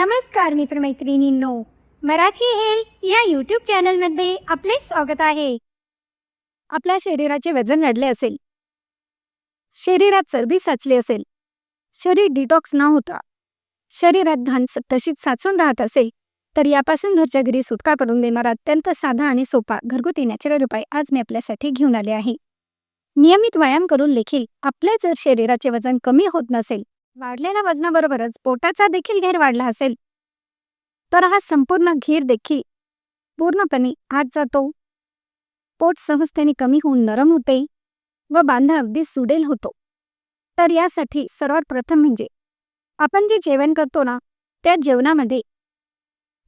नमस्कार मित्रमैत्रिणींनो. मराठी हेल्थ या यूट्यूब चॅनलमध्ये आपले स्वागत आहे. आपल्या शरीराचे वजन वाढले असेल. शरीरात चरबी साचली असेल. शरीर डिटॉक्स न होता. शरीरात घाण तशीच साचून राहत असेल तर यापासून घरच्या घरी सुटका करून देणारा अत्यंत साधा आणि सोपा घरगुती नॅचरल उपाय आज मी आपल्यासाठी घेऊन आले आहे. नियमित व्यायाम करून देखील आपल्या जर शरीराचे वजन कमी होत नसेल वाढलेल्या वजनाबरोबरच पोटाचा देखील घेर वाढला असेल. तर हा संपूर्ण घेर देखील पूर्णपणे आत जातो. पोट सहजतेने कमी होऊन नरम होते व बांधा अगदी सुडेल होतो. तर यासाठी सर्वात प्रथम म्हणजे आपण जे जेवण करतो ना त्या जेवणामध्ये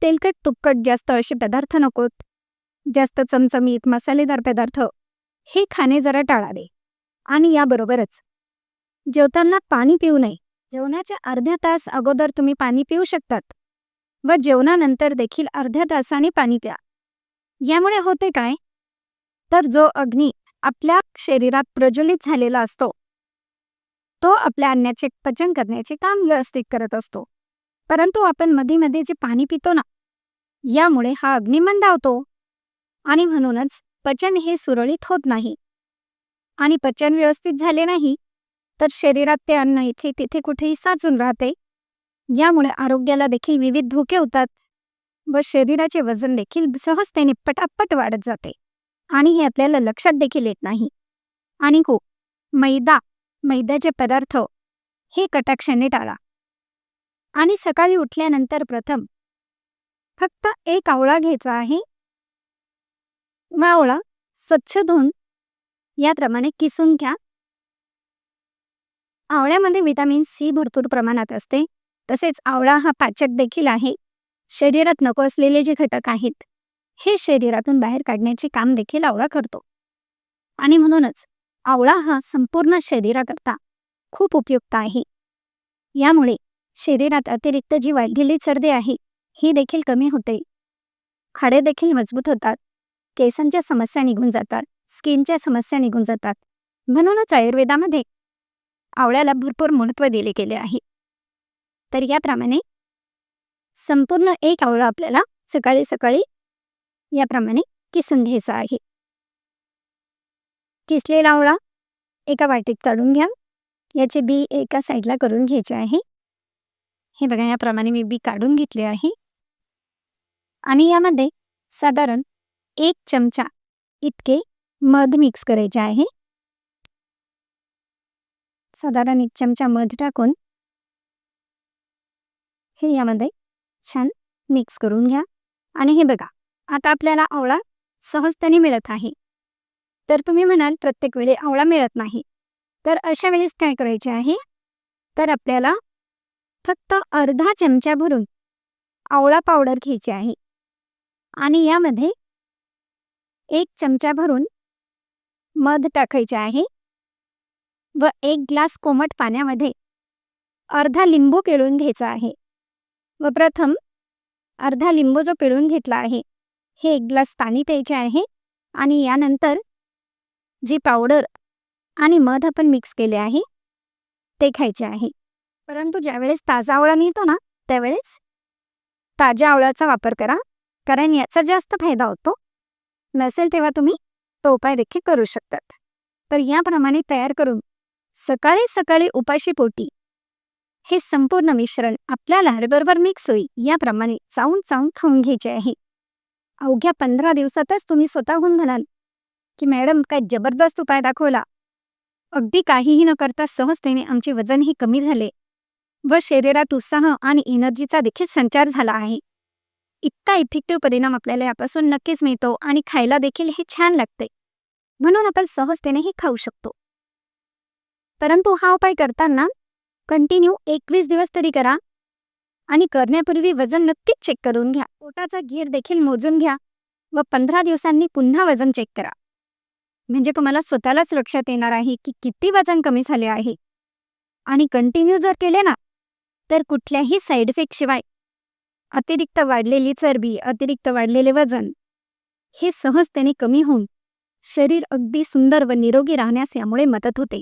तेलकट तुपकट जास्त असे पदार्थ नकोत जास्त चमचमीत मसालेदार पदार्थ हे खाणे जरा टाळावे आणि याबरोबरच जेवताना पाणी पिऊ नये. जेवणाच्या अर्ध्या तास अगोदर तुम्ही पाणी पिऊ शकतात व जेवणानंतर देखील अर्ध्या तासाने पाणी प्या. यामुळे होते काय? तर जो अग्नी आपल्या शरीरात प्रज्वलित झालेला असतो तो आपल्या अन्नाचे पचन करण्याचे काम व्यवस्थित करत असतो. परंतु आपण मध्ये मध्ये जे पाणी पितो ना यामुळे हा अग्नी मंदावतो आणि म्हणूनच पचन हे सुरळीत होत नाही आणि पचन व्यवस्थित झाले नाही तर शरीरात ते अन्न इथे तिथे कुठेही साचून राहते. यामुळे आरोग्याला देखील विविध धोके होतात व शरीराचे वजन देखील सहजतेने पटापट वाढत जाते. आणि हे आपल्याला लक्षात देखील येत नाही. आणि को मैदा मैद्याचे पदार्थ हे कटाक्षाने टाळा. आणि सकाळी उठल्यानंतर प्रथम फक्त एक आवळा घ्यायचा आहे. मावळा आवळा स्वच्छ धुवून याप्रमाणे किसून घ्या. आवळ्यामध्ये व्हिटॅमिन सी भरपूर प्रमाणात असते. तसेच आवळा हा पाचक देखील आहे. शरीरात नको असलेले जे घटक आहेत हे शरीरातून बाहेर काढण्याचे काम देखील आवळा करतो. आणि म्हणूनच आवळा हा संपूर्ण शरीराकरता खूप उपयुक्त आहे. यामुळे शरीरात अतिरिक्त जी वाढलेली सर्दी आहे ही देखील कमी होते. खाडे देखील मजबूत होतात. केसांच्या समस्या निघून जातात. स्किनच्या समस्या निघून जातात. म्हणूनच आयुर्वेदामध्ये आवळ्याला भरपूर महत्त्व दिले गेले आहे. तर याप्रमाणे संपूर्ण एक आवळा आपल्याला सकाळी सकाळी याप्रमाणे किसून घ्यायचा आहे. किसलेला आवळा एका वाटीत काढून घ्या. याचे बी एका साईडला करून घ्यायचे आहे. हे बघा याप्रमाणे मी बी काढून घेतले आहे. आणि यामध्ये साधारण एक चमचा इतके मध मिक्स करायचे आहे. साधारण एक चमचा मध टाकून हे यामध्ये छान मिक्स करून घ्या आणि हे बघा आता आपल्याला आवळा सहजतेने मिळत आहे तर तुम्ही म्हणाल प्रत्येक वेळी आवळा मिळत नाही। तर अशा वेळेस काय करायचे आहे? तर आपल्याला फक्त अर्धा चमचा भरून आवळा पावडर घ्यायची आहे। आणि यामध्ये एक चमचा भरून मध टाकायचे आहे। व एक ग्लास कोमट पाण्यामध्ये अर्धा लिंबू पिळून घ्यायचा आहे. व प्रथम अर्धा लिंबू जो पिळून घेतला आहे हे एक ग्लास पाणी प्यायचे आहे आणि यानंतर जी पावडर आणि मध आपण मिक्स केले आहे ते खायचे आहे. परंतु ज्यावेळेस ताजा आवळा मिळतो ना त्यावेळेस ताज्या आवळ्याचा वापर करा कारण याचा जास्त फायदा होतो. नसेल तेव्हा तुम्ही तो उपाय देखील करू शकतात. तर याप्रमाणे तयार करून सकाळी सकाळी उपाशी पोटी. हे संपूर्ण मिश्रण आपल्या लहरबरोबर मिक्स होईल याप्रमाणे चावून चावून खाऊन घ्यायचे आहे. अवघ्या पंधरा दिवसातच तुम्ही स्वतःहून म्हणाल की मॅडम काय जबरदस्त उपाय दाखवला. अगदी काहीही न करता सहजतेने आमचे वजनही कमी झाले व शरीरात उत्साह आणि एनर्जीचा देखील संचार झाला आहे. इतका इफेक्टिव्ह परिणाम आपल्याला यापासून नक्कीच मिळतो आणि खायला देखील हे छान लागते. म्हणून आपण सहजतेने हे खाऊ शकतो. परंतु हा उपाय करताना कंटिन्यू एकवीस दिवस तरी करा आणि करण्यापूर्वी वजन नक्कीच चेक करून घ्या. पोटाचा घेर देखील मोजून घ्या व पंधरा दिवसांनी पुन्हा वजन चेक करा. म्हणजे तुम्हाला स्वतःलाच लक्षात येणार आहे की किती वजन कमी झाले आहे. आणि कंटिन्यू जर केले ना तर कुठल्याही साईड इफेक्ट शिवाय अतिरिक्त वाढलेली चरबी अतिरिक्त वाढलेले वजन हे सहजतेने कमी होऊन शरीर अगदी सुंदर व निरोगी राहण्यास यामुळे मदत होते.